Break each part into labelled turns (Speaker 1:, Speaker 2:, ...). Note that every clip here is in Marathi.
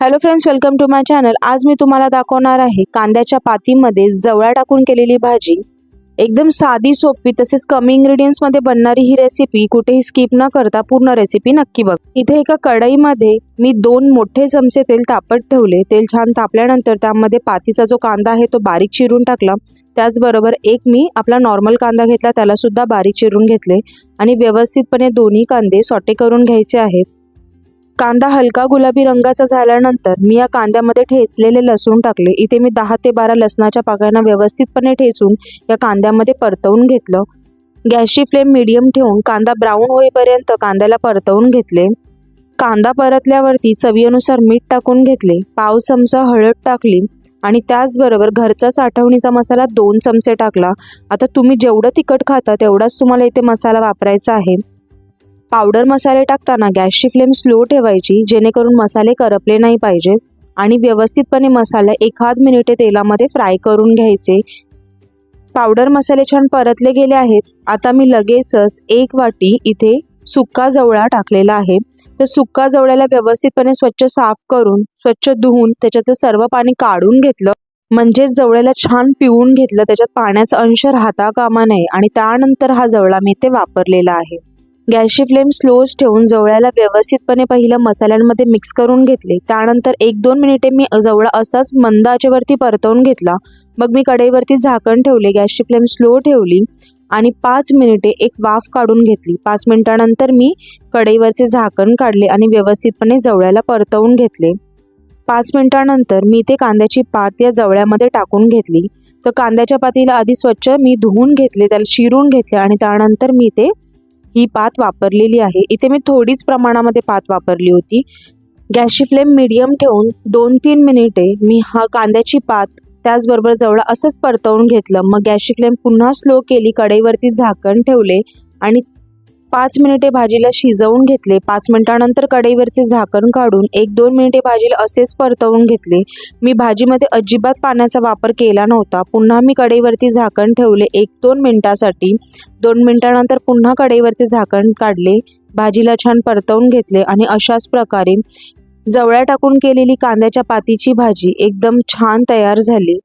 Speaker 1: Hello friends welcome to my channel आज मी तुम्हाला दाखवणार आहे कांद्याच्या पातीमध्ये जवळा टाकून केलेली भाजी. एकदम साधी सोपी तसेच कमी इंग्रेडियंट्समध्ये बनणारी ही रेसिपी कुठेही स्किप न करता पूर्ण रेसिपी नक्की बघ. इथे एका कढईमध्ये मी दोन मोठे चमचे तेल तापत ठेवले. तेल छान तापल्यानंतर त्यामध्ये पातीचा जो कांदा आहे तो बारीक चिरून टाकला. त्याचबरोबर एक मी आपला नॉर्मल कांदा घेतला त्याला सुद्धा बारीक चिरून घेतले. आणि व्यवस्थितपणे दोन्ही कांदे सॉटे करून घ्यायचे आहेत. कांदा हलका गुलाबी रंगाचा झाल्यानंतर मी या कांद्यामध्ये ठेचलेले लसूण टाकले. इथे मी दहा ते बारा लसणाच्या पाकळ्यांना व्यवस्थितपणे ठेचून या कांद्यामध्ये परतवून घेतलं. गॅसची फ्लेम मिडियम ठेवून कांदा ब्राऊन होईपर्यंत कांद्याला परतवून घेतले. कांदा परतल्यावरती चवीनुसार मीठ टाकून घेतले. पाव चमचा हळद टाकली आणि त्याचबरोबर घरचा साठवणीचा मसाला दोन चमचे टाकला. आता तुम्ही जेवढं तिखट खाता तेवढाच तुम्हाला इथे मसाला वापरायचा आहे. पावडर मसाले टाकताना गॅसची फ्लेम स्लो ठेवायची जेणेकरून मसाले करपले नाही पाहिजेत आणि व्यवस्थितपणे मसाला एखाद मिनिटे तेलामध्ये फ्राय करून घ्यायचे. पावडर मसाले छान परतले गेले आहेत. आता मी लगेचच एक वाटी इथे सुक्का जवळा टाकलेला आहे. तर सुक्का जवळ्याला व्यवस्थितपणे स्वच्छ साफ करून स्वच्छ धुवून त्याच्यातलं सर्व पाणी काढून घेतलं. म्हणजेच जवळ्याला छान पिळून घेतलं. त्याच्यात पाण्याचा अंश राहता कामा नये आणि त्यानंतर हा जवळा मी ते वापरलेला आहे. गॅसची फ्लेम स्लोच ठेवून जवळ्याला व्यवस्थितपणे पहिलं मसाल्यांमध्ये मिक्स करून घेतले. त्यानंतर एक दोन मिनिटे मी जवळा असाच मंद आचेवरती परतवून घेतला. मग मी कढईवरती झाकण ठेवले गॅसची फ्लेम स्लो ठेवली आणि पाच मिनिटे एक वाफ काढून घेतली. पाच मिनिटानंतर मी कढईवरचे झाकण काढले आणि व्यवस्थितपणे जवळ्याला परतवून घेतले. पाच मिनिटानंतर मी ते कांद्याची पात या जवळ्यामध्ये टाकून घेतली. तर कांद्याच्या पातीला आधी स्वच्छ मी धुवून घेतले त्याला शिरून घेतले आणि त्यानंतर मी ते ही पात वापरलेली आहे. इथे मी थोडीच प्रमाणामध्ये पात वापरली होती. गॅसची फ्लेम मिडियम ठेवून दोन तीन मिनिटे मी हा कांद्याची पात त्याचबरोबर जवळ असंच परतवून घेतलं. मग गॅसची फ्लेम पुन्हा स्लो केली कढईवरती झाकण ठेवले आणि पाच मिनिटे भाजीला शिजवून घेतले. पाच मिनिटानंतर कढईवरचे झाकण काढून एक दोन मिनिटे भाजीला असेच परतवून घेतले. मी भाजीमध्ये अजिबात पाण्याचा वापर केला नव्हता. पुन्हा मी कढईवरती झाकण ठेवले एक दोन मिनिटासाठी. दोन मिनिटानंतर पुन्हा कढईवरचे झाकण काढले. भाजीला छान परतवून घेतले आणि अशाच प्रकारे जवळ्या टाकून केलेली कांद्याच्या पातीची भाजी एकदम छान तयार झाली.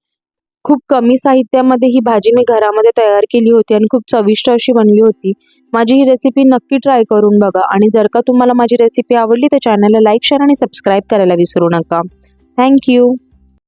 Speaker 1: खूप कमी साहित्यामध्ये ही भाजी मी घरामध्ये तयार केली होती आणि खूप चविष्ट अशी बनली होती. माझी ही रेसिपी नक्की ट्राय करून बघा. आणि जर का तुम्हाला माझी रेसिपी आवडली तर चॅनलला लाईक शेअर आणि सबस्क्राईब करायला विसरू नका. थँक्यू